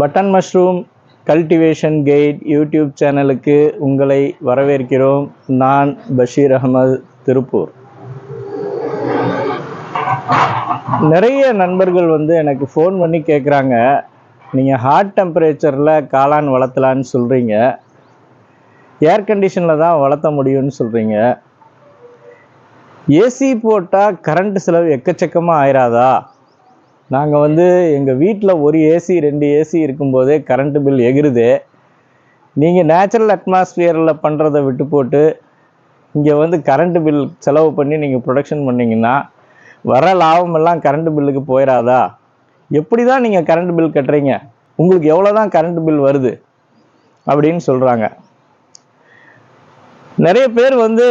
Button mushroom cultivation guide YouTube சேனலுக்கு உங்களை வரவேற்கிறோம். நான் பஷீர் அகமது திருப்பூர். நிறைய நண்பர்கள் வந்து எனக்கு ஃபோன் பண்ணி கேட்குறாங்க நீங்கள் ஹாட் டெம்பரேச்சரில் காளான் வளர்த்தலான்னு சொல்கிறீங்க ஏர் கண்டிஷனில் தான் வளர்த்த முடியும்னு சொல்கிறீங்க ஏசி போட்டால் கரண்ட் செலவு எக்கச்சக்கமாக ஆயிராதா? நாங்கள் வந்து எங்கள் வீட்டில் ஒரு ஏசி ரெண்டு ஏசி இருக்கும்போதே கரண்ட்டு பில் எகிருது. நீங்கள் நேச்சுரல் அட்மாஸ்ஃபியரில் பண்ணுறதை விட்டு போட்டு இங்கே வந்து கரண்ட்டு பில் செலவு பண்ணி நீங்கள் ப்ரொடக்ஷன் பண்ணிங்கன்னா வர லாபமெல்லாம் கரண்ட் பில்லுக்கு போயிடாதா எப்படி தான் நீங்கள் கரண்ட் பில் கட்டுறீங்க? உங்களுக்கு எவ்வளோ தான் கரண்ட் பில் வருது? அப்படின்னு சொல்கிறாங்க நிறைய பேர் வந்து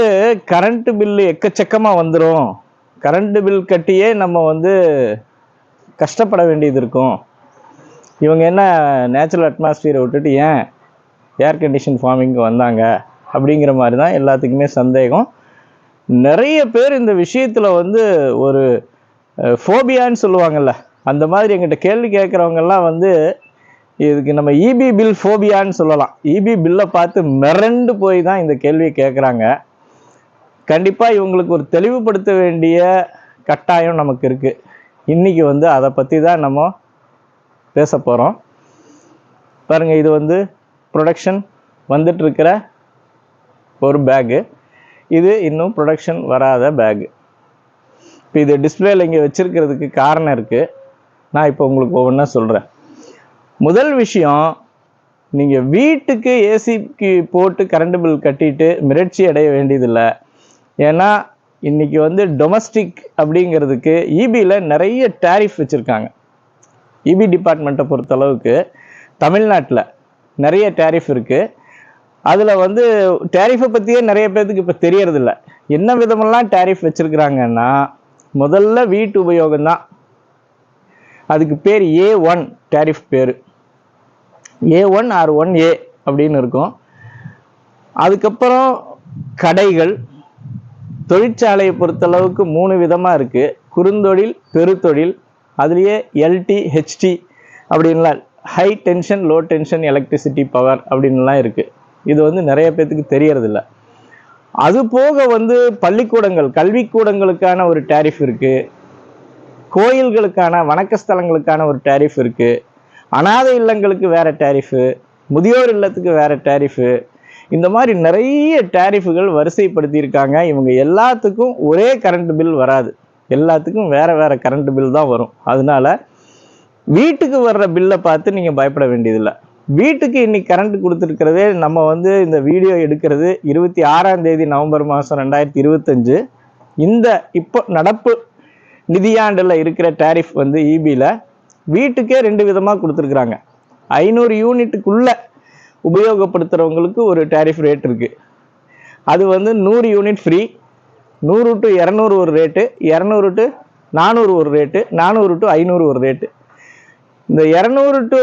கரண்ட்டு பில்லு எக்கச்சக்கமாக வந்துடும் கரண்ட்டு பில் கட்டியே நம்ம வந்து கஷ்டப்பட வேண்டியது இருக்கும். இவங்க என்ன நேச்சுரல் அட்மாஸ்பியரை விட்டுட்டு ஏன் ஏர் கண்டிஷன் ஃபார்மிங்க்கு வந்தாங்க அப்படிங்கிற மாதிரி தான் எல்லாத்துக்குமே சந்தேகம். நிறைய பேர் இந்த விஷயத்தில் வந்து ஒரு ஃபோபியான்னு சொல்லுவாங்கள்ல அந்த மாதிரி எங்கிட்ட கேள்வி கேட்குறவங்கெல்லாம் வந்து இதுக்கு நம்ம இபி பில் ஃபோபியான்னு சொல்லலாம். இபி பில்லை பார்த்து மிரண்டு போய் தான் இந்த கேள்வியை கேட்குறாங்க. கண்டிப்பாக இவங்களுக்கு ஒரு தெளிவுபடுத்த வேண்டிய கட்டாயம் நமக்கு இருக்குது இன்றைக்கி வந்து அதை பற்றி தான் நம்ம பேச போகிறோம் பாருங்கள் இது வந்து ப்ரொடக்ஷன் வந்துட்டுருக்கிற ஒரு பேகு இது இன்னும் ப்ரொடக்ஷன் வராத பேகு இப்போ இது டிஸ்பிளேல இங்கே வச்சுருக்கிறதுக்கு காரணம் இருக்குது நான் இப்போ உங்களுக்கு ஒவ்வொன்றா சொல்கிறேன் முதல் விஷயம் நீங்கள் வீட்டுக்கு ஏசிக்கு போட்டு கரண்ட் பில் கட்டிட்டு மிரட்சி அடைய வேண்டியதில்லை. ஏன்னா இன்னைக்கு வந்து டொமஸ்டிக் அப்படிங்கிறதுக்கு இபியில் நிறைய டேரிஃப் வச்சுருக்காங்க. இபி டிபார்ட்மெண்ட்டை பொறுத்தளவுக்கு தமிழ்நாட்டில் நிறைய டேரிஃப் இருக்குது அதில் வந்து டேரிஃபை பற்றியே நிறைய பேர்த்துக்கு இப்போ தெரியறதில்ல. என்ன விதமெல்லாம் டேரிஃப் வச்சுருக்குறாங்கன்னா முதல்ல வீட்டு உபயோகம்தான். அதுக்கு பேர் ஏ ஒன் டேரிஃப் பேர். A one R one A அப்படின்னு இருக்கும். அதுக்கப்புறம் கடைகள் தொழிற்சாலையை பொறுத்தளவுக்கு மூணு விதமாக இருக்குது குறுந்தொழில் பெருத்தொழில் அதுலேயே எல்டி ஹெச்டி அப்படின்லாம் high tension low tension electricity power அப்படின்லாம் இருக்குது இது வந்து நிறைய பேர்த்துக்கு தெரியறதில்ல. அது போக வந்து பள்ளிக்கூடங்கள் கல்விக்கூடங்களுக்கான ஒரு டேரிஃப் இருக்குது கோயில்களுக்கான வணக்கஸ்தலங்களுக்கான ஒரு டேரிஃப் இருக்குது அனாதை இல்லங்களுக்கு வேறு டேரிஃபு முதியோர் இல்லத்துக்கு வேறு டேரிஃபு இந்த மாதிரி நிறைய டேரிஃபுகள் வரிசைப்படுத்தியிருக்காங்க. இவங்க எல்லாத்துக்கும் ஒரே கரண்ட் பில் வராது. எல்லாத்துக்கும் வேற வேற கரண்ட் பில் தான் வரும். அதனால வீட்டுக்கு வர்ற பில்லை பார்த்து நீங்கள் பயப்பட வேண்டியதில்லை. வீட்டுக்கு இன்னைக்கு கரண்ட் கொடுத்துருக்கிறதே நம்ம வந்து இந்த வீடியோ எடுக்கிறது இருபத்தி ஆறாம் தேதி நவம்பர் மாதம் ரெண்டாயிரத்தி இருபத்தஞ்சு. இந்த இப்போ நடப்பு நிதியாண்டில் இருக்கிற டேரிஃப் வந்து இபியில் வீட்டுக்கே ரெண்டு விதமாக கொடுத்துருக்குறாங்க. ஐநூறு யூனிட்டுக்குள்ளே உபயோகப்படுத்துகிறவங்களுக்கு ஒரு டேரிஃப் ரேட் இருக்குது அது வந்து நூறு யூனிட் ஃப்ரீ நூறு டு இரநூறு ஒரு ரேட்டு இரநூறு டு நானூறு ஒரு ரேட்டு நானூறு டு ஐநூறு ஒரு ரேட்டு இந்த இரநூறு டு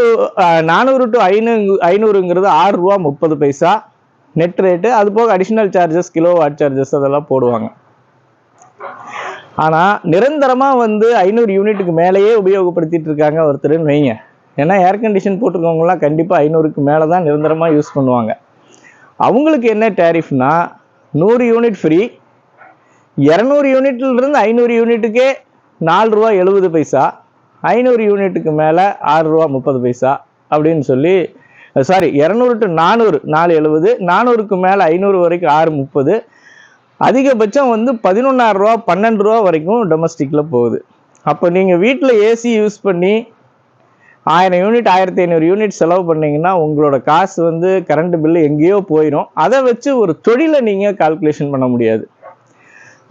நானூறு டு ஐநூறு ஐநூறுங்கிறது ஆறு ரூபா முப்பது பைசா நெட் ரேட்டு அது போக additional charges kilowatt charges அதெல்லாம் போடுவாங்க. ஆனால் நிரந்தரமாக வந்து ஐநூறு யூனிட்டுக்கு மேலேயே உபயோகப்படுத்திட்டு இருக்காங்க ஒருத்தருன்னு வைங்க. ஏன்னா ஏர் கண்டிஷன் போட்டிருக்கவங்கலாம் கண்டிப்பாக ஐநூறுக்கு மேலே தான் நிரந்தரமாக யூஸ் பண்ணுவாங்க. அவங்களுக்கு என்ன டேரிஃப்னா நூறு யூனிட் ஃப்ரீ இரநூறு யூனிட்லேருந்து ஐநூறு யூனிட்டுக்கே நாலு ரூபா எழுபது பைசா ஐநூறு யூனிட்டுக்கு மேலே ஆறு ரூபா முப்பது பைசா அப்படின்னு சொல்லி சாரி இரநூறு டு நானூறு நாலு எழுபது நானூறுக்கு மேலே ஐநூறு வரைக்கும் ஆறு முப்பது அதிகபட்சம் வந்து பதினொன்றாயிரம் ரூபா பன்னெண்டு ரூபா வரைக்கும் டொமஸ்டிக்கில் போகுது. அப்போ நீங்கள் வீட்டில் ஏசி யூஸ் பண்ணி ஆயிரம் யூனிட் ஆயிரத்தி ஐநூறு யூனிட் செலவு பண்ணீங்கன்னா உங்களோட காசு வந்து கரண்ட் பில்லு எங்கேயோ போயிடும் அதை வச்சு ஒரு தொழிலை நீங்கள் கால்குலேஷன் பண்ண முடியாது.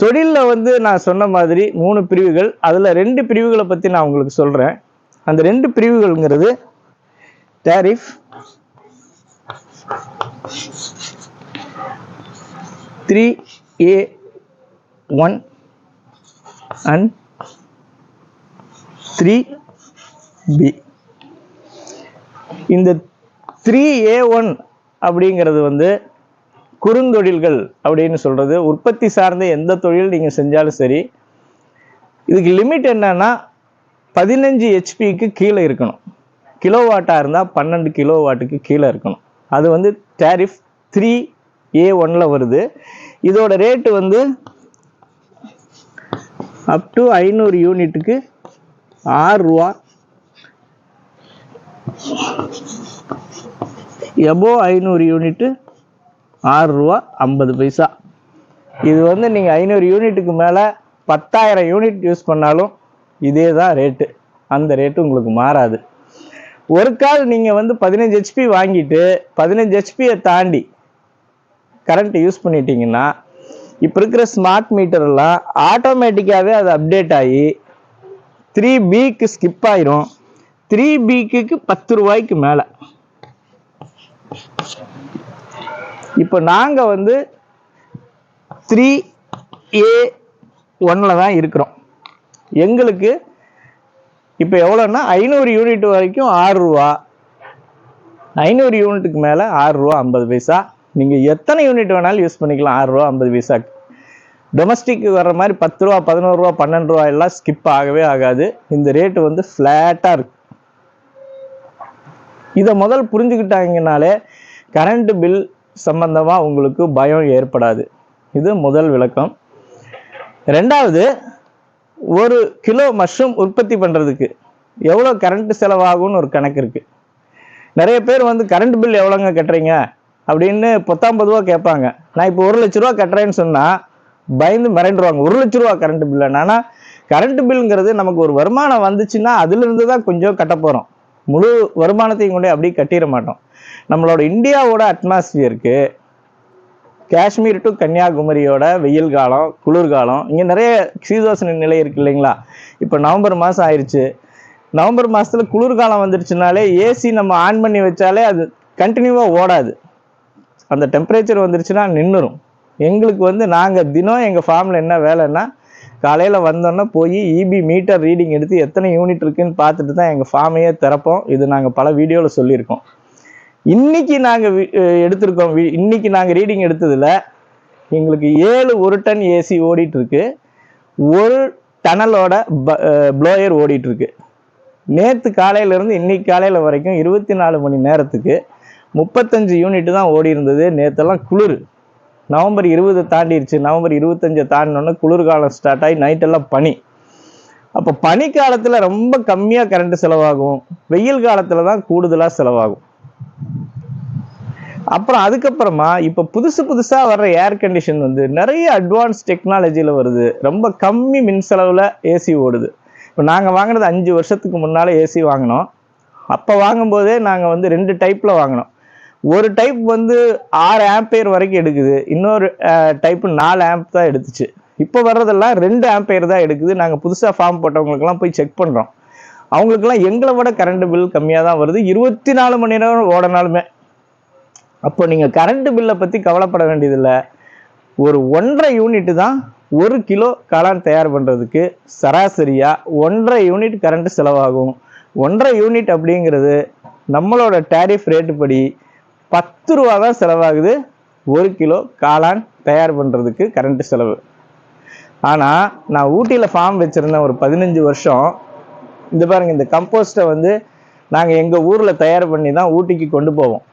தொழிலில் வந்து நான் சொன்ன மாதிரி மூணு பிரிவுகள். அதில் ரெண்டு பிரிவுகளை பற்றி நான் உங்களுக்கு சொல்கிறேன் அந்த ரெண்டு பிரிவுகள்ங்கிறது tariff three A one and three B இந்த த்ரீ ஏ ஒன் அப்படிங்கிறது வந்து குறுந்தொழில்கள் அப்படின்னு சொல்கிறது உற்பத்தி சார்ந்த எந்த தொழில் நீங்கள் செஞ்சாலும் சரி இதுக்கு லிமிட் என்னன்னா பதினஞ்சு ஹெச்பிக்கு கீழே இருக்கணும். கிலோ வாட்டாக இருந்தால் பன்னெண்டு கிலோ வாட்டுக்கு கீழே இருக்கணும். அது வந்து டேரிஃப் த்ரீ ஏ ஒன்ல வருது. இதோட ரேட்டு வந்து அப் டு ஐநூறு யூனிட்டுக்கு ஆறு ரூபா. எபோ ஐநூறு யூனிட்டு ஆறு ரூபா ஐம்பது பைசா. இது வந்து நீங்கள் ஐநூறு யூனிட்டுக்கு மேலே பத்தாயிரம் யூனிட் யூஸ் பண்ணாலும் இதே தான் ரேட்டு. அந்த ரேட்டு உங்களுக்கு மாறாது. ஒரு கால் நீங்கள் வந்து பதினஞ்சு ஹெச்பி வாங்கிட்டு பதினஞ்சு ஹெச்பியை தாண்டி கரண்ட் யூஸ் பண்ணிட்டீங்கன்னா இப்போ இருக்கிற ஸ்மார்ட் மீட்டர்லாம் ஆட்டோமேட்டிக்காகவே அது அப்டேட் ஆகி த்ரீ பிக்கு ஸ்கிப் ஆயிரும். த்ரீ பிக்கு பத்து ரூபாய்க்கு மேலே. இப்போ நாங்கள் வந்து த்ரீ ஏ ஒன்னில் தான் இருக்கிறோம். எங்களுக்கு இப்போ எவ்வளோன்னா ஐநூறு யூனிட் வரைக்கும் ஆறு ரூபா. ஐநூறு யூனிட்டுக்கு மேலே ஆறு ரூபா ஐம்பது பைசா. நீங்கள் எத்தனை யூனிட் வேணாலும் யூஸ் பண்ணிக்கலாம். ஆறு ரூபா ஐம்பது பைசாக்கு டொமஸ்டிக் வர்ற மாதிரி பத்து ரூபா பதினோரு ரூபா பன்னெண்டு ரூபா எல்லாம் ஸ்கிப் ஆகவே ஆகாது. இந்த ரேட்டு வந்து ஃப்ளாட்டாக இருக்கு. இதை முதல் புரிஞ்சுக்கிட்டாங்கனாலே கரண்ட் பில் சம்பந்தமாக உங்களுக்கு பயம் ஏற்படாது. இது முதல் விளக்கம். ரெண்டாவது ஒரு கிலோ மஷ்ரூம் உற்பத்தி பண்ணுறதுக்கு எவ்வளோ கரண்ட் செலவாகும்னு ஒரு கணக்கு இருக்குது நிறைய பேர் வந்து கரண்ட் பில் எவ்வளோங்க கட்டுறீங்க? அப்படின்னு பத்தாம்பது ரூபா கேட்பாங்க. நான் இப்போ ஒரு லட்ச ரூபா கட்டுறேன்னு சொன்னால் பயந்து மிரண்டுருவாங்க. ஒரு லட்ச ரூபா கரண்ட் பில் ஆனால் கரண்ட் பில்ங்கிறது நமக்கு ஒரு வருமானம் வந்துச்சுன்னா அதுலேருந்து தான் கொஞ்சம் கட்ட போகிறோம் முழு வருமானத்தையும் கொண்டு அப்படியே கட்டிட மாட்டோம். நம்மளோட இந்தியாவோட அட்மாஸ்பியருக்கு காஷ்மீர் டு கன்னியாகுமரியோட வெயில் காலம் குளிர்காலம் இங்கே நிறைய சீதோசன நிலை இருக்கு இல்லைங்களா? இப்போ நவம்பர் மாதம் ஆயிடுச்சு நவம்பர் மாதத்தில் குளிர்காலம் வந்துருச்சுனாலே ஏசி நம்ம ஆன் பண்ணி வச்சாலே அது கண்டினியூவாக ஓடாது. அந்த டெம்பரேச்சர் வந்துருச்சுன்னா நின்றுரும் எங்களுக்கு வந்து நாங்கள் தினம் எங்கள் ஃபார்மில் என்ன வேலைன்னா காலையில் வந்தோன்னே போய் இபி மீட்டர் ரீடிங் எடுத்து எத்தனை யூனிட் இருக்குன்னு பார்த்துட்டு தான் எங்கள் ஃபார்மையே திறப்போம். இது நாங்கள் பல வீடியோவில் சொல்லியிருக்கோம். இன்னைக்கு நாங்கள் எடுத்திருக்கோம் வி- இன்னைக்கு நாங்கள் ரீடிங் எடுத்ததில் எங்களுக்கு ஏழு ஒரு டன் ஏசி ஓடிட்டுருக்கு. ஒரு டனலோட ப ப்ளோயர் ஓடிட்டுருக்கு. நேற்று காலையிலேருந்து இன்னைக்கு காலையில் வரைக்கும் இருபத்தி நாலு மணி நேரத்துக்கு முப்பத்தஞ்சு யூனிட் தான் ஓடி இருந்தது நேற்றெல்லாம் குளிர். நவம்பர் இருபது தாண்டிடுச்சு நவம்பர் இருபத்தஞ்சை தாண்டினோன்னே குளிர்காலம் ஸ்டார்ட் ஆகி நைட்டெல்லாம் பனி. அப்போ பனி காலத்தில் ரொம்ப கம்மியாக கரண்ட் செலவாகும். வெயில் காலத்தில் தான் கூடுதலாக செலவாகும். அப்புறம் அதுக்கப்புறமா இப்போ புதுசு புதுசாக வர்ற ஏர் கண்டிஷன் வந்து நிறைய அட்வான்ஸ் டெக்னாலஜியில் வருது. ரொம்ப கம்மி மின் செலவில் ஏசி ஓடுது. இப்போ நாங்கள் வாங்கினது அஞ்சு வருஷத்துக்கு முன்னால் ஏசி வாங்கினோம். அப்போ வாங்கும்போதே நாங்கள் வந்து ரெண்டு டைப்பில் வாங்கினோம். ஒரு டைப் வந்து ஆறு ஆம்பையர் வரைக்கும் எடுக்குது. இன்னொரு டைப்பு நாலு ஆம்ப் தான் எடுத்துச்சு. இப்போ வர்றதெல்லாம் ரெண்டு ஆம்பையர் தான் எடுக்குது. நாங்கள் புதுசாக ஃபார்ம் போட்டவங்களுக்கெல்லாம் போய் செக் பண்ணுறோம் அவங்களுக்கெல்லாம் எங்களை விட கரண்ட் பில் கம்மியாக தான் வருது. இருபத்தி நாலு மணி நேரம் ஓடனாலுமே. அப்போ நீங்கள் கரண்ட் பில்லை பற்றி கவலைப்பட வேண்டியதில்லை. ஒரு ஒன்றரை யூனிட் தான் ஒரு கிலோ காளான் தயார் பண்ணுறதுக்கு சராசரியாக ஒன்றரை யூனிட் கரண்ட் செலவாகும். ஒன்றரை யூனிட் அப்படிங்கிறது நம்மளோட டேரிஃப் ரேட்டு படி பத்து ரூபா தான் செலவாகுது. ஒரு கிலோ காளான் தயார் பண்ணுறதுக்கு கரண்ட் செலவு. ஆனால் நான் ஊட்டியில் ஃபார்ம் வச்சுருந்தேன் ஒரு பதினஞ்சு வருஷம் இந்த பாருங்க இந்த கம்போஸ்ட்டை வந்து நாங்கள் எங்கள் ஊரில் தயார் பண்ணி தான் ஊட்டிக்கு கொண்டு போவோம்.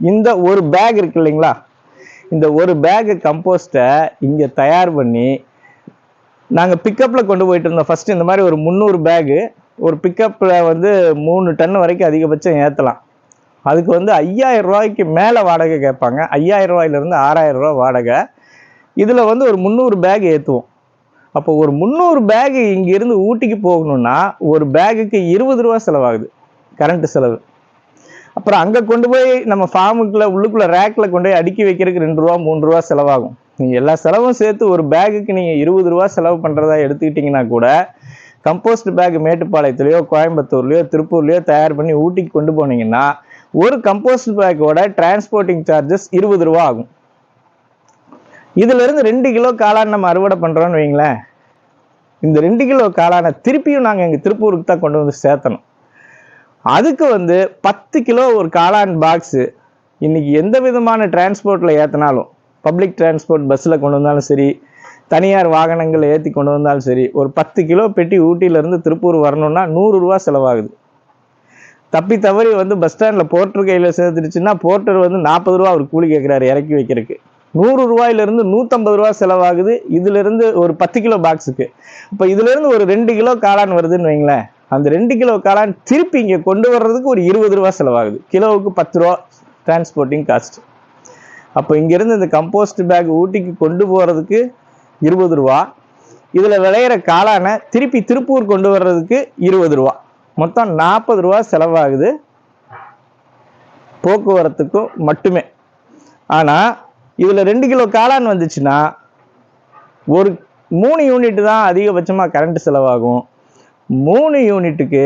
இந்த ஒரு பேக் இருக்கு இல்லைங்களா? இந்த ஒரு பேகு கம்போஸ்ட்டை இங்கே தயார் பண்ணி நாங்கள் பிக்கப்பில் கொண்டு போயிட்டு இருந்தோம். ஃபஸ்ட்டு இந்த மாதிரி ஒரு முந்நூறு பேகு ஒரு பிக்கப்பில் வந்து மூணு டன் வரைக்கும் அதிகபட்சம் ஏற்றலாம் அதுக்கு வந்து ஐயாயிரம் ரூபாய்க்கு மேலே வாடகை கேட்பாங்க. ஐயாயிரம் ரூபாயிலிருந்து ஆறாயிரம் ரூபா வாடகை. இதில் வந்து ஒரு முந்நூறு பேக் ஏற்றுவோம் அப்போ ஒரு முந்நூறு பேக் இங்கேருந்து ஊட்டிக்கு போகணும்னா ஒரு பேகுக்கு இருபது ரூபா செலவாகுது கரண்ட் செலவு. அப்புறம் அங்கே கொண்டு போய் நம்ம ஃபார்முக்குள்ள உள்ளுக்குள்ள ரேக்கில் கொண்டு போய் அடுக்கி வைக்கிறதுக்கு ரெண்டு ரூபா மூணு ரூபா செலவாகும். நீங்கள் எல்லா செலவும் சேர்த்து ஒரு பேகுக்கு நீங்கள் இருபது ரூபா செலவு பண்ணுறதா எடுத்துக்கிட்டிங்கன்னா கூட கம்போஸ்ட் பேக் மேட்டுப்பாளையத்துலையோ கோயம்புத்தூர்லையோ திருப்பூர்லேயோ தயார் பண்ணி ஊட்டிக்கு கொண்டு போனீங்கன்னா ஒரு கம்போஸ்ட் பேக்கோட டிரான்ஸ்போர்ட்டிங் சார்ஜஸ் இருபது ரூபா ஆகும். இதுல இருந்து ரெண்டு கிலோ காளான் நம்ம அறுவடை பண்றோம்னு வைங்களேன். இந்த ரெண்டு கிலோ காளானை திருப்பியும் நாங்கள் எங்கள் திருப்பூருக்கு தான் கொண்டு வந்து சேர்த்தணும். அதுக்கு வந்து பத்து கிலோ ஒரு காளான் பாக்ஸு இன்னைக்கு எந்த விதமான டிரான்ஸ்போர்ட்டில் ஏற்றினாலும் பப்ளிக் டிரான்ஸ்போர்ட் பஸ்ஸில் கொண்டு வந்தாலும் சரி தனியார் வாகனங்கள் ஏற்றி கொண்டு வந்தாலும் சரி ஒரு பத்து கிலோ பெட்டி ஊட்டியிலேருந்து திருப்பூர் வரணும்னா நூறு ரூபா செலவாகுது. தப்பி தவறி வந்து பஸ் ஸ்டாண்டில் போர்ட்டர் கையில் சேர்த்துடுச்சுன்னா போர்ட்டர் வந்து நாற்பது ரூபா அவர் கூலி கேட்குறாரு இறக்கி வைக்கிறதுக்கு. நூறு ரூபாயிலிருந்து நூற்றம்பது ரூபா செலவாகுது. இதிலிருந்து ஒரு பத்து கிலோ பாக்ஸுக்கு இப்போ இதுலேருந்து ஒரு ரெண்டு கிலோ காளான் வருதுன்னு வைங்களேன். அந்த ரெண்டு கிலோ காளான் திருப்பி இங்கே கொண்டு வர்றதுக்கு ஒரு இருபது ரூபா செலவாகுது. கிலோவுக்கு பத்து ரூபா டிரான்ஸ்போர்ட்டிங் காஸ்ட் அப்போ இங்கேருந்து இந்த கம்போஸ்ட் பேக் ஊட்டிக்கு கொண்டு போகிறதுக்கு இருபது ரூபா. இதில் விளையிற காளானை திருப்பி திருப்பூர் கொண்டு வர்றதுக்கு இருபது ரூபா. மொத்தம் நாற்பது ரூபா செலவாகுது. போக்குவரத்துக்கும் மட்டுமே. ஆனால் இதில் ரெண்டு கிலோ காளான் வந்துச்சுன்னா ஒரு மூணு யூனிட் தான் அதிகபட்சமாக கரண்ட் செலவாகும். மூணு யூனிட்டுக்கு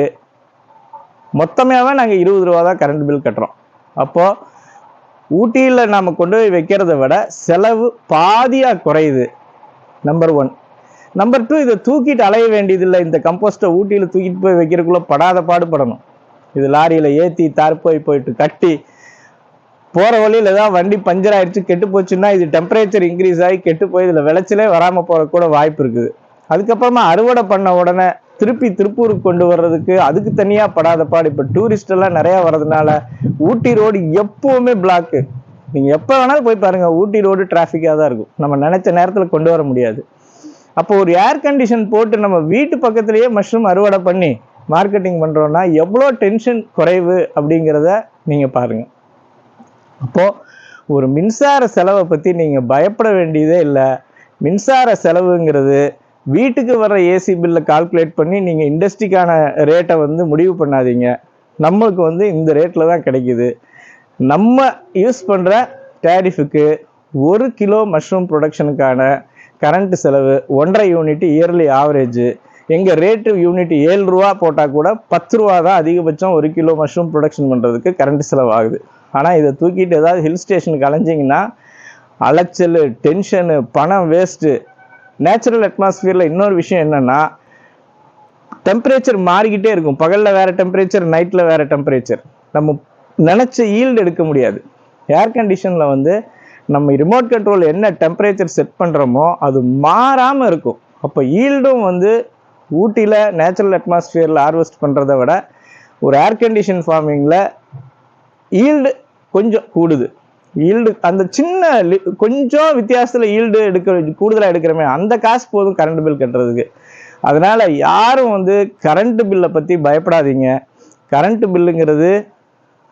மொத்தமாகவே நாங்கள் இருபது ரூபா தான் கரண்ட் பில் கட்டுறோம். அப்போது ஊட்டியில் நாம் கொண்டு போய் வைக்கிறத விட செலவு பாதியாக குறையுது நம்பர் ஒன் நம்பர் டூ இதை தூக்கிட்டு அலைய வேண்டியதில்லை. இந்த கம்போஸ்ட்டை ஊட்டியில் தூக்கிட்டு போய் வைக்கிறதுக்குள்ளே படாத பாடுபடணும். இது லாரியில் ஏற்றி தார்போய் போயிட்டு கட்டி போகிற வழியில் ஏதாவது வண்டி பஞ்சர் ஆயிடுச்சு கெட்டு போச்சுன்னா இது டெம்பரேச்சர் இன்க்ரீஸ் ஆகி கெட்டு போய் இதில் விளைச்சலே வராமல் போகிற கூட வாய்ப்பு இருக்குது. அதுக்கப்புறமா அறுவடை பண்ண உடனே திருப்பி திருப்பூருக்கு கொண்டு வர்றதுக்கு அதுக்கு தனியாக படாத பாடு. இப்போ டூரிஸ்ட் எல்லாம் நிறையா வர்றதுனால ஊட்டி ரோடு எப்போவுமே பிளாக்கு நீங்கள் எப்போ வேணாலும் போய் பாருங்கள் ஊட்டி ரோடு டிராஃபிக்காக தான் இருக்கும். நம்ம நினச்ச நேரத்தில் கொண்டு வர முடியாது. அப்போ ஒரு ஏர் கண்டிஷன் போட்டு நம்ம வீட்டு பக்கத்துலேயே மஷ்ரூம் அறுவடை பண்ணி மார்க்கெட்டிங் பண்ணுறோன்னா எவ்வளோ டென்ஷன் குறைவு அப்படிங்கிறத நீங்கள் பாருங்கள் அப்போது ஒரு மின்சார செலவை பற்றி நீங்கள் பயப்பட வேண்டியதே இல்லை. மின்சார செலவுங்கிறது வீட்டுக்கு வர ஏசி பில்லை கால்குலேட் பண்ணி நீங்கள் இண்டஸ்ட்ரிக்கான ரேட்டை வந்து முடிவு பண்ணாதீங்க. நம்மளுக்கு வந்து இந்த ரேட்டில் தான் கிடைக்குது. நம்ம யூஸ் பண்ணுற டேரிஃபுக்கு ஒரு கிலோ மஷ்ரூம் ப்ரொடக்ஷனுக்கான கரண்ட் செலவு ஒன்றரை யூனிட் இயர்லி ஆவரேஜ் எங்கள் ரேட்டு யூனிட் ஏழு ரூபா போட்டால் கூட பத்து ரூபா தான் அதிகபட்சம் ஒரு கிலோ மஷ்ரூம் ப்ரொடக்ஷன் பண்ணுறதுக்கு கரண்ட் செலவு ஆகுது ஆனால் இதை தூக்கிட்டு ஏதாவது ஹில் ஸ்டேஷனுக்கு அலைஞ்சிங்கன்னா அலைச்சல் டென்ஷனு பணம் வேஸ்ட்டு நேச்சுரல் அட்மாஸ்பியரில் இன்னொரு விஷயம் என்னென்னா டெம்பரேச்சர் மாறிக்கிட்டே இருக்கும். பகலில் வேறு டெம்பரேச்சர் நைட்டில் வேறு டெம்பரேச்சர் நம்ம நினச்ச ஈல்டு எடுக்க முடியாது. ஏர் கண்டிஷனில் வந்து நம்ம ரிமோட் கண்ட்ரோல் என்ன டெம்பரேச்சர் செட் பண்ணுறோமோ அது மாறாமல் இருக்கும். அப்போ ஈல்டும் வந்து ஊட்டியில் நேச்சுரல் அட்மாஸ்பியரில் ஹார்வெஸ்ட் பண்ணுறத விட ஒரு ஏர் கண்டிஷன் ஃபார்மிங்கில் ஈல்டு கொஞ்சம் கூடுது. ஈல்டு அந்த சின்ன கொஞ்சம் வித்தியாசத்தில் ஈல்டு எடுக்க கூடுதலாக எடுக்கிறோமே அந்த காசு போதும் கரண்ட் பில் கட்டுறதுக்கு. அதனால் யாரும் வந்து கரண்ட் பில்லை பற்றி பயப்படாதீங்க. கரண்ட் பில்லுங்கிறது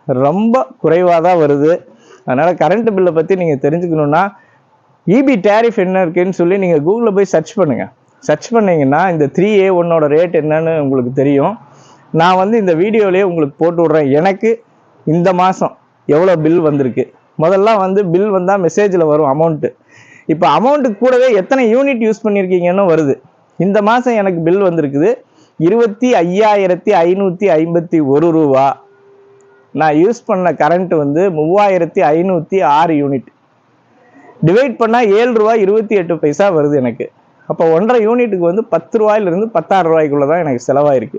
ரொம்ப குறைவாக தான் வருது. அதனால் கரண்ட் பில்லை பற்றி நீங்கள் தெரிஞ்சுக்கணுன்னா இபி டேரிஃப் என்ன இருக்குன்னு சொல்லி நீங்கள் கூகுளில் போய் சர்ச் பண்ணுங்கள் சர்ச் பண்ணீங்கன்னா இந்த த்ரீ ஏ ஒன்னோட ரேட் என்னன்னு உங்களுக்கு தெரியும். நான் வந்து இந்த வீடியோலேயே உங்களுக்கு போட்டு விட்றேன். எனக்கு இந்த மாதம் எவ்வளோ பில் வந்திருக்கு? முதல்லாம் வந்து பில் வந்தால் மெசேஜில் வரும் அமௌண்ட்டு இப்போ அமௌண்ட்டு கூடவே எத்தனை யூனிட் யூஸ் பண்ணியிருக்கீங்கன்னு வருது. இந்த மாதம் எனக்கு பில் வந்திருக்குது. இருபத்தி ஐயாயிரத்தி ஐநூற்றி ஐம்பத்தி ஒரு ரூபா. நான் யூஸ் பண்ண கரண்ட் வந்து மூவாயிரத்தி ஐநூற்றி ஆறு யூனிட் டிவைட் பண்ணால் ஏழு ரூபாய் இருபத்தி எட்டு பைசா வருது எனக்கு. அப்போ ஒன்றரை யூனிட்டுக்கு வந்து பத்து ரூபாயிலிருந்து பத்தாயிரம் ரூபாய்க்குள்ளே தான் எனக்கு செலவாயிருக்கு.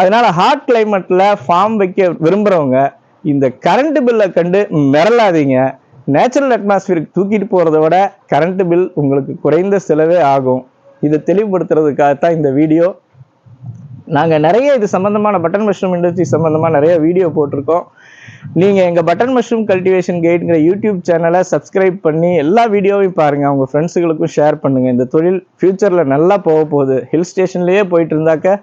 அதனால ஹாட் கிளைமேட்டில் ஃபார்ம் வைக்க விரும்புகிறவங்க இந்த கரண்ட் பில்லை கண்டு மிரளாதீங்க. நேச்சுரல் அட்மாஸ்பியருக்கு தூக்கிட்டு போகிறத விட கரண்ட் பில் உங்களுக்கு குறைந்த செலவே ஆகும். இதை தெளிவுபடுத்துறதுக்காகத்தான் இந்த வீடியோ. நாங்கள் நிறைய இது சம்மந்தமான பட்டன் மஷ்ரூம் இண்டஸ்ட்ரி சம்மந்தமாக நிறைய வீடியோ போட்டிருக்கோம். நீங்கள் எங்கள் பட்டன் மஷ்ரூம் கல்டிவேஷன் கைடுங்கிற யூடியூப் சேனலை சப்ஸ்கிரைப் பண்ணி எல்லா வீடியோவையும் பாருங்கள் உங்கள் ஃப்ரெண்ட்ஸுகளுக்கும் ஷேர் பண்ணுங்கள் இந்த தொழில் ஃப்யூச்சரில் நல்லா போக போகுது. ஹில் ஸ்டேஷன்லேயே போயிட்டு இருந்தாக்க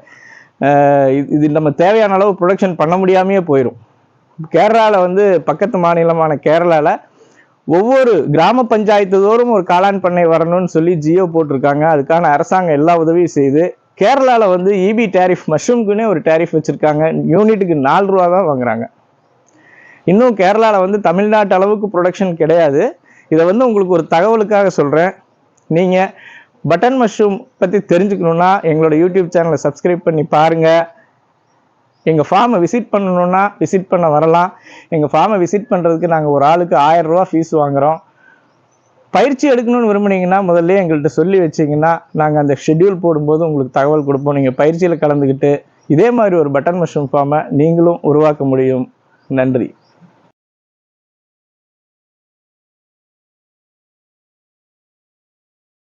இது- இது நம்ம தேவையான அளவு ப்ரொடக்ஷன் பண்ண முடியாமையே போயிடும் கேரளாவில் வந்து பக்கத்து மாநிலமான கேரளாவில் ஒவ்வொரு கிராம பஞ்சாயத்து தோறும் ஒரு காளான் பண்ணை வரணும்னு சொல்லி ஜியோ போட்டிருக்காங்க. அதுக்கான அரசாங்கம் எல்லா உதவியும் செய்து கேரளாவில் வந்து இபி டேரிஃப் மஷ்ரூம்க்குன்னே ஒரு டேரிஃப் வச்சுருக்காங்க. யூனிட்டுக்கு நாலு ரூபா தான் வாங்குறாங்க. இன்னும் கேரளாவில் வந்து தமிழ்நாட்டு அளவுக்கு ப்ரொடக்ஷன் கிடையாது. இதை வந்து உங்களுக்கு ஒரு தகவலுக்காக சொல்கிறேன் நீங்கள் பட்டன் மஷ்ரூம் பற்றி தெரிஞ்சுக்கணுன்னா எங்களோட யூடியூப் சேனலை சப்ஸ்கிரைப் பண்ணி பாருங்கள் எங்கள் ஃபார்மை விசிட் பண்ணணுன்னா விசிட் பண்ண வரலாம். எங்கள் ஃபார்மை விசிட் பண்ணுறதுக்கு நாங்கள் ஒரு ஆளுக்கு ஆயிரம் ஃபீஸ் வாங்குகிறோம் பயிற்சி எடுக்கணும்னு விரும்புனீங்கன்னா முதல்ல எங்கள்கிட்ட சொல்லி வச்சிங்கன்னா நாங்கள் அந்த ஷெட்யூல் போடும்போது உங்களுக்கு தகவல் கொடுப்போம். நீங்கள் பயிற்சியில் கலந்துக்கிட்டு இதே மாதிரி ஒரு பட்டன் மஷ்ரூம் ஃபார்மை நீங்களும் உருவாக்க முடியும். நன்றி.